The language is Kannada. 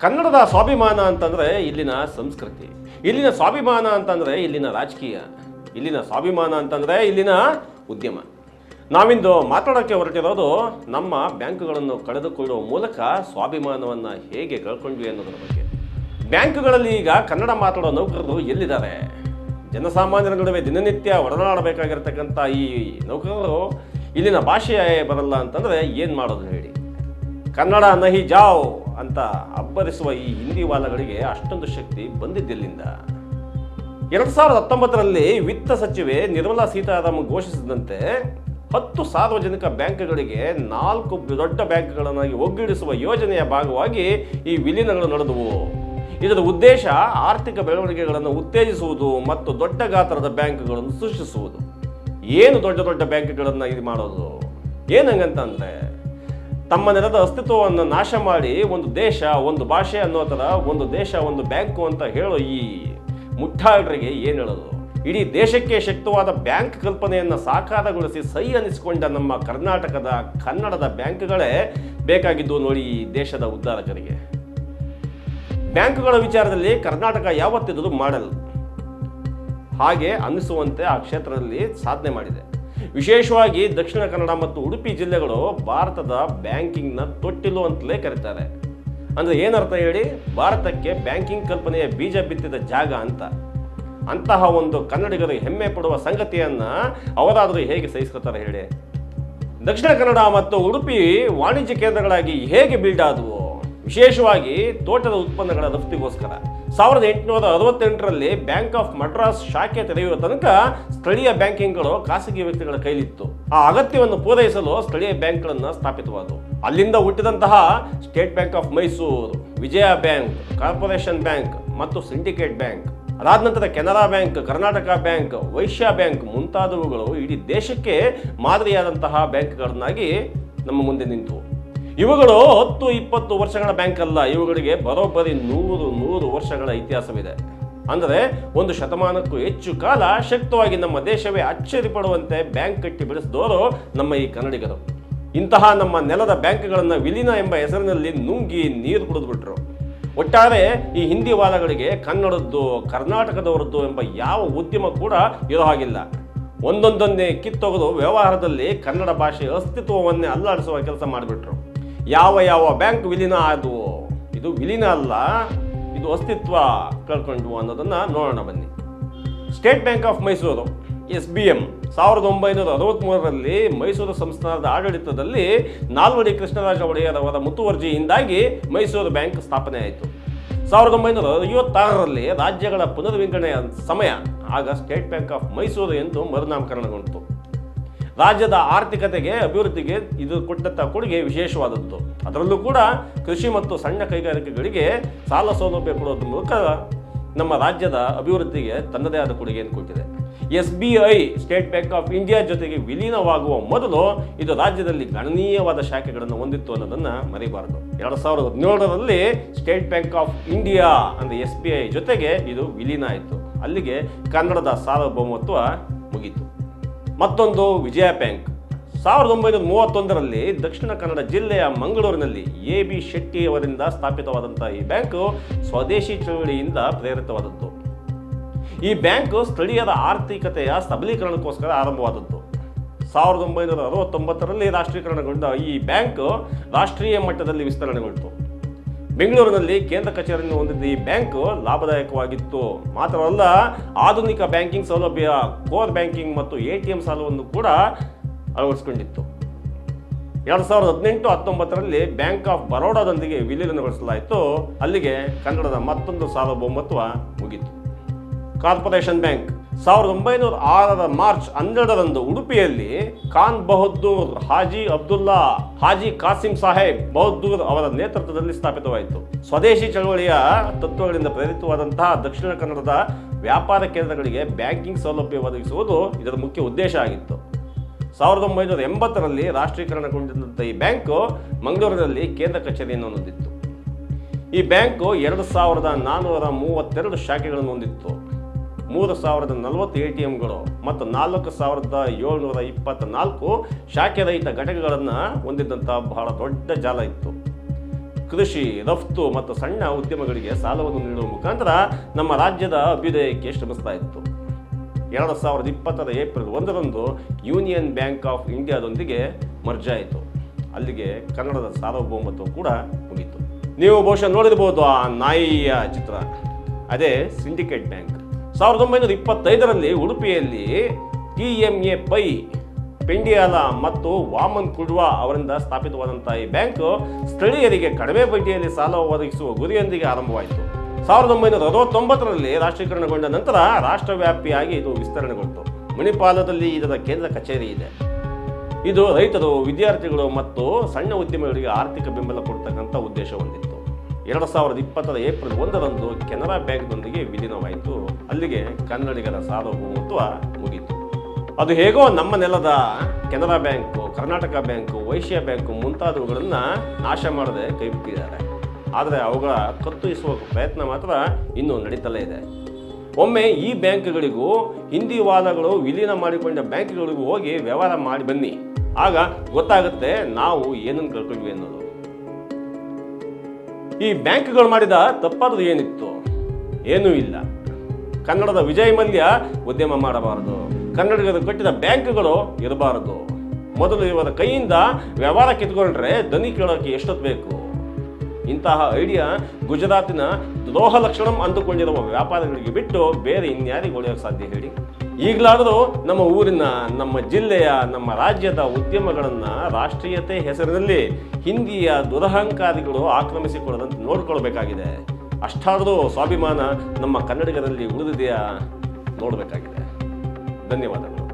ಕನ್ನಡದ ಸ್ವಾಭಿಮಾನ ಅಂತಂದರೆ ಇಲ್ಲಿನ ಸಂಸ್ಕೃತಿ. ಇಲ್ಲಿನ ಸ್ವಾಭಿಮಾನ ಅಂತಂದರೆ ಇಲ್ಲಿನ ರಾಜಕೀಯ. ಇಲ್ಲಿನ ಸ್ವಾಭಿಮಾನ ಅಂತಂದರೆ ಇಲ್ಲಿನ ಉದ್ಯಮ. ನಾವಿಂದು ಮಾತಾಡೋಕ್ಕೆ ಹೊರಟಿರೋದು ನಮ್ಮ ಬ್ಯಾಂಕುಗಳನ್ನು ಕಳೆದುಕೊಳ್ಳುವ ಮೂಲಕ ಸ್ವಾಭಿಮಾನವನ್ನು ಹೇಗೆ ಕಳ್ಕೊಂಡ್ವಿ ಅನ್ನೋದರ ಬಗ್ಗೆ. ಬ್ಯಾಂಕುಗಳಲ್ಲಿ ಈಗ ಕನ್ನಡ ಮಾತಾಡೋ ನೌಕರರು ಎಲ್ಲಿದ್ದಾರೆ? ಜನಸಾಮಾನ್ಯರ ನಡುವೆ ದಿನನಿತ್ಯ ಒಡನಾಡಬೇಕಾಗಿರ್ತಕ್ಕಂಥ ಈ ನೌಕರರು ಇಲ್ಲಿನ ಭಾಷೆ ಬರಲ್ಲ ಅಂತಂದರೆ ಏನು ಮಾಡೋದು ಹೇಳಿ. ಕನ್ನಡ ನಹಿ ಜಾವ್. ಅಂತ ಅಬ್ಬರಿಸುವ ಈ ಹಿಂದಿ ವಾಲಗಳಿಗೆ ಅಷ್ಟೊಂದು ಶಕ್ತಿ ಬಂದಿದ್ದಿಲ್ಲಿಂದ. ಎರಡು ಸಾವಿರದ ಹತ್ತೊಂಬತ್ತರಲ್ಲಿ ವಿತ್ತ ಸಚಿವೆ ನಿರ್ಮಲಾ ಸೀತಾರಾಮನ್ ಘೋಷಿಸಿದಂತೆ ಹತ್ತು ಸಾರ್ವಜನಿಕ ಬ್ಯಾಂಕ್ಗಳಿಗೆ ನಾಲ್ಕು ದೊಡ್ಡ ಬ್ಯಾಂಕ್ಗಳನ್ನಾಗಿ ಒಗ್ಗೂಡಿಸುವ ಯೋಜನೆಯ ಭಾಗವಾಗಿ ಈ ವಿಲೀನಗಳು ನಡೆದವು. ಇದರ ಉದ್ದೇಶ ಆರ್ಥಿಕ ಬೆಳವಣಿಗೆಗಳನ್ನು ಉತ್ತೇಜಿಸುವುದು ಮತ್ತು ದೊಡ್ಡ ಗಾತ್ರದ ಬ್ಯಾಂಕ್ಗಳನ್ನು ಸೃಷ್ಟಿಸುವುದು. ಏನು ದೊಡ್ಡ ದೊಡ್ಡ ಬ್ಯಾಂಕ್ಗಳನ್ನು ಇದು ಮಾಡೋದು? ಏನಂಗಂತಂದ್ರೆ ತಮ್ಮ ನೆಲದ ಅಸ್ತಿತ್ವವನ್ನು ನಾಶ ಮಾಡಿ ಒಂದು ದೇಶ, ಒಂದು ಭಾಷೆ ಅನ್ನೋ ಥರ ಒಂದು ದೇಶ, ಒಂದು ಬ್ಯಾಂಕು ಅಂತ ಹೇಳೋ ಈ ಮುಟ್ಟಾಳರಿಗೆ ಏನು ಹೇಳೋದು? ಇಡೀ ದೇಶಕ್ಕೆ ಶಕ್ತವಾದ ಬ್ಯಾಂಕ್ ಕಲ್ಪನೆಯನ್ನು ಸಾಕಾರಗೊಳಿಸಿ ಸೈ ಅನಿಸಿಕೊಂಡ ನಮ್ಮ ಕರ್ನಾಟಕದ, ಕನ್ನಡದ ಬ್ಯಾಂಕ್ಗಳೇ ಬೇಕಾಗಿದ್ದು ನೋಡಿ ಈ ದೇಶದ ಉದ್ಧಾರಕರಿಗೆ. ಬ್ಯಾಂಕ್ಗಳ ವಿಚಾರದಲ್ಲಿ ಕರ್ನಾಟಕ ಯಾವತ್ತಿದ್ದರೂ ಮಾಡಲ್ ಹಾಗೆ ಅನ್ನಿಸುವಂತೆ ಆ ಕ್ಷೇತ್ರದಲ್ಲಿ ಸಾಧನೆ ಮಾಡಿದೆ. ವಿಶೇಷವಾಗಿ ದಕ್ಷಿಣ ಕನ್ನಡ ಮತ್ತು ಉಡುಪಿ ಜಿಲ್ಲೆಗಳು ಭಾರತದ ಬ್ಯಾಂಕಿಂಗ್ನ ತೊಟ್ಟಿಲು ಅಂತಲೇ ಕರೀತಾರೆ. ಅಂದರೆ ಏನರ್ಥ ಹೇಳಿ? ಭಾರತಕ್ಕೆ ಬ್ಯಾಂಕಿಂಗ್ ಕಲ್ಪನೆಯ ಬೀಜ ಬಿತ್ತಿದ ಜಾಗ ಅಂತ. ಅಂತಹ ಒಂದು ಕನ್ನಡಿಗರು ಹೆಮ್ಮೆ ಪಡುವ ಸಂಗತಿಯನ್ನ ಅವರಾದರೂ ಹೇಗೆ ಸಹಿಸ್ಕೊತಾರೆ ಹೇಳಿ? ದಕ್ಷಿಣ ಕನ್ನಡ ಮತ್ತು ಉಡುಪಿ ವಾಣಿಜ್ಯ ಕೇಂದ್ರಗಳಾಗಿ ಹೇಗೆ ಬಿಲ್ಡ್ ಆದವು? ವಿಶೇಷವಾಗಿ ತೋಟದ ಉತ್ಪನ್ನಗಳ ರಫ್ತಿಗೋಸ್ಕರ ಸಾವಿರದ ಎಂಟುನೂರ ಅರವತ್ತೆಂಟರಲ್ಲಿ ಬ್ಯಾಂಕ್ ಆಫ್ ಮಡ್ರಾಸ್ ಶಾಖೆ ತೆರೆಯುವ ತನಕ ಸ್ಥಳೀಯ ಬ್ಯಾಂಕಿಂಗ್ಗಳು ಖಾಸಗಿ ವ್ಯಕ್ತಿಗಳ ಕೈಲಿತ್ತು. ಆ ಅಗತ್ಯವನ್ನು ಪೂರೈಸಲು ಸ್ಥಳೀಯ ಬ್ಯಾಂಕ್ಗಳನ್ನು ಸ್ಥಾಪಿತವಾದವು. ಅಲ್ಲಿಂದ ಹುಟ್ಟಿದಂತಹ state bank of Mysuru, Vijaya bank, corporation bank ಮತ್ತು ಸಿಂಡಿಕೇಟ್ ಬ್ಯಾಂಕ್. ಅದಾದ ನಂತರ Canara bank, Karnataka bank, Vysya bank ಮುಂತಾದವುಗಳು ಇಡೀ ದೇಶಕ್ಕೆ ಮಾದರಿಯಾದಂತಹ ಬ್ಯಾಂಕ್ಗಳನ್ನಾಗಿ ನಮ್ಮ ಮುಂದೆ ನಿಂತವು ಇವುಗಳು ಹತ್ತು, ಇಪ್ಪತ್ತು ವರ್ಷಗಳ ಬ್ಯಾಂಕ್ ಅಲ್ಲ. ಇವುಗಳಿಗೆ ಬರೋಬ್ಬರಿ ನೂರು ನೂರು ವರ್ಷಗಳ ಇತಿಹಾಸವಿದೆ. ಅಂದರೆ ಒಂದು ಶತಮಾನಕ್ಕೂ ಹೆಚ್ಚು ಕಾಲ ಶಕ್ತವಾಗಿ ನಮ್ಮ ದೇಶವೇ ಅಚ್ಚರಿ ಪಡುವಂತೆ ಬ್ಯಾಂಕ್ ಕಟ್ಟಿ ಬೆಳೆಸಿದವರು ನಮ್ಮ ಈ ಕನ್ನಡಿಗರು. ಇಂತಹ ನಮ್ಮ ನೆಲದ ಬ್ಯಾಂಕ್ಗಳನ್ನು ವಿಲೀನ ಎಂಬ ಹೆಸರಿನಲ್ಲಿ ನುಂಗಿ ನೀರು ಕುಡಿದ್ಬಿಟ್ರು. ಒಟ್ಟಾರೆ ಈ ಹಿಂದಿ ವಾದಗಳಿಗೆ ಕನ್ನಡದ್ದು, ಕರ್ನಾಟಕದವರದ್ದು ಎಂಬ ಯಾವ ಉದ್ಯಮ ಕೂಡ ಇರೋ ಹಾಗಿಲ್ಲ. ಒಂದೊಂದನ್ನೇ ಕಿತ್ತೊಗೆದು ವ್ಯವಹಾರದಲ್ಲಿ ಕನ್ನಡ ಭಾಷೆಯ ಅಸ್ತಿತ್ವವನ್ನೇ ಅಲ್ಲಾಡಿಸುವ ಕೆಲಸ ಮಾಡಿಬಿಟ್ರು. ಯಾವ ಯಾವ ಬ್ಯಾಂಕ್ ವಿಲೀನ ಆದವು ಇದು ವಿಲೀನ ಅಲ್ಲ, ಇದು ಅಸ್ತಿತ್ವ ಕಳ್ಕೊಂಡು ಅನ್ನೋದನ್ನು ನೋಡೋಣ ಬನ್ನಿ. State bank of Mysuru S B M ಸಾವಿರದ ಒಂಬೈನೂರ ಅರವತ್ತ್ಮೂರರಲ್ಲಿ ಮೈಸೂರು ಸಂಸ್ಥಾನದ ಆಡಳಿತದಲ್ಲಿ ನಾಲ್ವಡಿ ಕೃಷ್ಣರಾಜ ಒಡೆಯರ್ ಅವರ ಮುತುವರ್ಜಿಯಿಂದಾಗಿ ಮೈಸೂರು ಬ್ಯಾಂಕ್ ಸ್ಥಾಪನೆ ಆಯಿತು. ಸಾವಿರದ ಒಂಬೈನೂರ ಐವತ್ತಾರರಲ್ಲಿ ರಾಜ್ಯಗಳ ಪುನರ್ವಿಂಗಡಣೆಯ ಸಮಯ, ಆಗ ಸ್ಟೇಟ್ ಬ್ಯಾಂಕ್ ಆಫ್ ಮೈಸೂರು ಎಂದು ಮರುನಾಮಕರಣಗೊಂಡಿತು. ರಾಜ್ಯದ ಆರ್ಥಿಕತೆಗೆ, ಅಭಿವೃದ್ಧಿಗೆ ಇದು ಕೊಟ್ಟಂಥ ಕೊಡುಗೆ ವಿಶೇಷವಾದದ್ದು. ಅದರಲ್ಲೂ ಕೂಡ ಕೃಷಿ ಮತ್ತು ಸಣ್ಣ ಕೈಗಾರಿಕೆಗಳಿಗೆ ಸಾಲ ಸೌಲಭ್ಯ ಕೊಡೋದ್ರ ಮೂಲಕ ನಮ್ಮ ರಾಜ್ಯದ ಅಭಿವೃದ್ಧಿಗೆ ತನ್ನದೇ ಆದ ಕೊಡುಗೆಯನ್ನು ಕೊಟ್ಟಿದೆ. S B I state bank of India ಜೊತೆಗೆ ವಿಲೀನವಾಗುವ ಮೊದಲು ಇದು ರಾಜ್ಯದಲ್ಲಿ ಗಣನೀಯವಾದ ಶಾಖೆಗಳನ್ನು ಹೊಂದಿತ್ತು ಅನ್ನೋದನ್ನು ಮರಿಬಾರದು. ಎರಡು ಸಾವಿರದ ಹದಿನೇಳರಲ್ಲಿ ಸ್ಟೇಟ್ ಬ್ಯಾಂಕ್ ಆಫ್ ಇಂಡಿಯಾ ಅಂದರೆ ಎಸ್ ಬಿ ಐ ಜೊತೆಗೆ ಇದು ವಿಲೀನ ಆಯಿತು. ಅಲ್ಲಿಗೆ ಕನ್ನಡದ ಸಾರ್ವಭೌಮತ್ವ ಮತ್ತೊಂದು ವಿಜಯ ಬ್ಯಾಂಕ್. ಸಾವಿರದ ಒಂಬೈನೂರ ಮೂವತ್ತೊಂದರಲ್ಲಿ ದಕ್ಷಿಣ ಕನ್ನಡ ಜಿಲ್ಲೆಯ ಮಂಗಳೂರಿನಲ್ಲಿ ಎ ಬಿ ಶೆಟ್ಟಿ ಅವರಿಂದ ಸ್ಥಾಪಿತವಾದಂತಹ ಈ ಬ್ಯಾಂಕು ಸ್ವದೇಶಿ ಚಳುವಳಿಯಿಂದ ಪ್ರೇರಿತವಾದದ್ದು. ಈ ಬ್ಯಾಂಕು ಸ್ಥಳೀಯರ ಆರ್ಥಿಕತೆಯ ಸಬಲೀಕರಣಕ್ಕೋಸ್ಕರ ಆರಂಭವಾದದ್ದು. ಸಾವಿರದ ಒಂಬೈನೂರ ಅರವತ್ತೊಂಬತ್ತರಲ್ಲಿ ರಾಷ್ಟ್ರೀಕರಣಗೊಂಡ ಈ ಬ್ಯಾಂಕ್ ರಾಷ್ಟ್ರೀಯ ಮಟ್ಟದಲ್ಲಿ ವಿಸ್ತರಣೆಗೊಂಡಿತು ಬೆಂಗಳೂರಿನಲ್ಲಿ ಕೇಂದ್ರ ಕಚೇರಿಯನ್ನು ಹೊಂದಿದ್ದ ಈ ಬ್ಯಾಂಕ್ ಲಾಭದಾಯಕವಾಗಿತ್ತು. ಮಾತ್ರವಲ್ಲ, ಆಧುನಿಕ ಬ್ಯಾಂಕಿಂಗ್ ಸೌಲಭ್ಯ, ಕೋರ್ ಬ್ಯಾಂಕಿಂಗ್ ಮತ್ತು ಎ ಟಿ ಎಂ ಸಾಲವನ್ನು ಕೂಡ ಅಳವಡಿಸಿಕೊಂಡಿತ್ತು. ಎರಡು ಸಾವಿರದ ಹದಿನೆಂಟು ಹತ್ತೊಂಬತ್ತರಲ್ಲಿ ಬ್ಯಾಂಕ್ ಆಫ್ ಬರೋಡಾದೊಂದಿಗೆ ವಿಲೀನಗೊಳಿಸಲಾಯಿತು. ಅಲ್ಲಿಗೆ ಕನ್ನಡದ ಮತ್ತೊಂದು ಸಾರ್ವಭೌಮತ್ವ ಮುಗಿತು. Corporation bank. ಸಾವಿರದ ಒಂಬೈನೂರ ಆರರ ಮಾರ್ಚ್ ಹನ್ನೆರಡರಂದು ಉಡುಪಿಯಲ್ಲಿ ಖಾನ್ ಬಹದ್ದೂರ್ ಹಾಜಿ ಅಬ್ದುಲ್ಲಾ, ಹಾಜಿ ಕಾಸಿಂ ಸಾಹೇಬ್ ಬಹದ್ದೂರ್ ಅವರ ನೇತೃತ್ವದಲ್ಲಿ ಸ್ಥಾಪಿತವಾಯಿತು. ಸ್ವದೇಶಿ ಚಳವಳಿಯ ತತ್ವಗಳಿಂದ ಪ್ರೇರಿತವಾದಂತಹ ದಕ್ಷಿಣ ಕನ್ನಡದ ವ್ಯಾಪಾರ ಕೇಂದ್ರಗಳಿಗೆ ಬ್ಯಾಂಕಿಂಗ್ ಸೌಲಭ್ಯ ಒದಗಿಸುವುದು ಇದರ ಮುಖ್ಯ ಉದ್ದೇಶ ಆಗಿತ್ತು. ಸಾವಿರದ ಒಂಬೈನೂರ ಎಂಬತ್ತರಲ್ಲಿ ರಾಷ್ಟ್ರೀಕರಣಗೊಂಡಿದ್ದಂಥ ಈ ಬ್ಯಾಂಕು ಮಂಗಳೂರಿನಲ್ಲಿ ಕೇಂದ್ರ ಕಚೇರಿಯನ್ನು ಹೊಂದಿತ್ತು. ಈ ಬ್ಯಾಂಕು ಎರಡು ಸಾವಿರದ ನಾನ್ನೂರ ಮೂವತ್ತೆರಡು ಶಾಖೆಗಳನ್ನು ಹೊಂದಿತ್ತು. ಮೂರು ಸಾವಿರದ ನಲವತ್ತು ಎ ಟಿ ಎಂಗಳು ಮತ್ತು ನಾಲ್ಕು ಸಾವಿರದ ಏಳ್ನೂರ ಇಪ್ಪತ್ತ ನಾಲ್ಕು ಶಾಖೆ ರಹಿತ ಘಟಕಗಳನ್ನು ಹೊಂದಿದ್ದಂಥ ಬಹಳ ದೊಡ್ಡ ಜಾಲ ಇತ್ತು. ಕೃಷಿ, ರಫ್ತು ಮತ್ತು ಸಣ್ಣ ಉದ್ಯಮಗಳಿಗೆ ಸಾಲವನ್ನು ನೀಡುವ ಮುಖಾಂತರ ನಮ್ಮ ರಾಜ್ಯದ ಅಭ್ಯುದಯಕ್ಕೆ ಶ್ರಮಿಸ್ತಾ ಇತ್ತು. ಎರಡು ಸಾವಿರದ ಇಪ್ಪತ್ತರ ಏಪ್ರಿಲ್ ಒಂದರಂದು ಯೂನಿಯನ್ ಬ್ಯಾಂಕ್ ಆಫ್ ಇಂಡಿಯಾದೊಂದಿಗೆ ಮರ್ಜ್ ಆಯಿತು. ಅಲ್ಲಿಗೆ ಕನ್ನಡದ ಸಾರ್ವಭೌಮತ್ವ ಕೂಡ ಮುಗಿತು ನೀವು ಬಹುಶಃ ನೋಡಿರ್ಬೋದು ಆ ನಾಯಿಯ ಚಿತ್ರ. ಅದೇ ಸಿಂಡಿಕೇಟ್ ಬ್ಯಾಂಕ್. ಸಾವಿರದ ಒಂಬೈನೂರ ಇಪ್ಪತ್ತೈದರಲ್ಲಿ ಉಡುಪಿಯಲ್ಲಿ ಟಿ ಎಂ ಎ ಪೈ, ಪೆಂಡಿಯಾಲ ಮತ್ತು ವಾಮನ್ ಕುಡ್ವಾ ಅವರಿಂದ ಸ್ಥಾಪಿತವಾದಂತಹ ಈ ಬ್ಯಾಂಕ್ ಸ್ಥಳೀಯರಿಗೆ ಕಡಿಮೆ ಬಡ್ಡಿಯಲ್ಲಿ ಸಾಲ ಒದಗಿಸುವ ಗುರಿಯೊಂದಿಗೆ ಆರಂಭವಾಯಿತು. ಸಾವಿರದ ಒಂಬೈನೂರ ಅರವತ್ತೊಂಬತ್ತರಲ್ಲಿ ರಾಷ್ಟ್ರೀಕರಣಗೊಂಡ ನಂತರ ರಾಷ್ಟ್ರವ್ಯಾಪಿಯಾಗಿ ಇದು ವಿಸ್ತರಣೆಗೊಂಡಿತು ಮಣಿಪಾಲದಲ್ಲಿ ಇದರ ಕೇಂದ್ರ ಕಚೇರಿ ಇದೆ. ಇದು ರೈತರು, ವಿದ್ಯಾರ್ಥಿಗಳು ಮತ್ತು ಸಣ್ಣ ಉದ್ಯಮಿಗಳಿಗೆ ಆರ್ಥಿಕ ಬೆಂಬಲ ಕೊಡ್ತಕ್ಕಂಥ ಉದ್ದೇಶ ಹೊಂದಿತ್ತು. ಎರಡು ಸಾವಿರದ ಇಪ್ಪತ್ತರ ಏಪ್ರಿಲ್ ಒಂದರಂದು ಕೆನರಾ ಬ್ಯಾಂಕ್ನೊಂದಿಗೆ ವಿಲೀನವಾಯಿತು. ಅಲ್ಲಿಗೆ ಕನ್ನಡಿಗರ ಸಾರ್ವಭೌಮತ್ವ ಮುಗೀತು. ಅದು ಹೇಗೋ ನಮ್ಮ ನೆಲದ Canara bank, Karnataka bank, Vysya bank ಮುಂತಾದವುಗಳನ್ನು ನಾಶ ಮಾಡದೆ ಕೈಬಿಟ್ಟಿದ್ದಾರೆ ಆದರೆ ಅವುಗಳ ಕತ್ತರಿಸುವ ಪ್ರಯತ್ನ ಮಾತ್ರ ಇನ್ನೂ ನಡೀತಲೇ ಇದೆ. ಒಮ್ಮೆ ಈ ಬ್ಯಾಂಕ್ಗಳಿಗೂ, ಹಿಂದಿ ವಾದಗಳು ವಿಲೀನ ಮಾಡಿಕೊಂಡ ಬ್ಯಾಂಕ್ಗಳಿಗೂ ಹೋಗಿ ವ್ಯವಹಾರ ಮಾಡಿ ಬನ್ನಿ. ಆಗ ಗೊತ್ತಾಗುತ್ತೆ ನಾವು ಏನನ್ನು ಕಳ್ಕೊಂಡ್ವಿ ಅನ್ನೋದು. ಈ ಬ್ಯಾಂಕ್ಗಳು ಮಾಡಿದ ತಪ್ಪಾದ್ರು ಏನಿತ್ತು? ಏನೂ ಇಲ್ಲ. ಕನ್ನಡದ ವಿಜಯ ಮಲ್ಯ ಉದ್ಯಮ ಮಾಡಬಾರದು. ಕನ್ನಡಿಗರು ಕಟ್ಟಿದ ಬ್ಯಾಂಕ್ಗಳು ಇರಬಾರದು. ಮೊದಲು ಇವರ ಕೈಯಿಂದ ವ್ಯವಹಾರ ಕಿತ್ಕೊಂಡ್ರೆ ದನಿ ಕೇಳೋಕೆ ಎಷ್ಟೊತ್ತು ಬೇಕು? ಇಂತಹ ಐಡಿಯಾ ಗುಜರಾತಿನ ದ್ರೋಹ ಲಕ್ಷಣಂ ಅಂದುಕೊಂಡಿರುವ ವ್ಯಾಪಾರಿಗಳಿಗೆ ಬಿಟ್ಟು ಬೇರೆ ಇನ್ಯಾರಿಗೆ ಉಳಿಯೋಕೆ ಸಾಧ್ಯ ಹೇಳಿ? ಈಗಲಾದರೂ ನಮ್ಮ ಊರಿನ, ನಮ್ಮ ಜಿಲ್ಲೆಯ, ನಮ್ಮ ರಾಜ್ಯದ ಉದ್ಯಮಗಳನ್ನು ರಾಷ್ಟ್ರೀಯತೆ ಹೆಸರಿನಲ್ಲಿ ಹಿಂದಿಯ ದುರಹಂಕಾರಿಗಳು ಆಕ್ರಮಿಸಿಕೊಳ್ಳದಂತೆ ನೋಡ್ಕೊಳ್ಬೇಕಾಗಿದೆ. ಅಷ್ಟಾದರೂ ಸ್ವಾಭಿಮಾನ ನಮ್ಮ ಕನ್ನಡಿಗರಲ್ಲಿ ಉಳಿದಿದೆಯಾ ನೋಡಬೇಕಾಗಿದೆ. ಧನ್ಯವಾದಗಳು.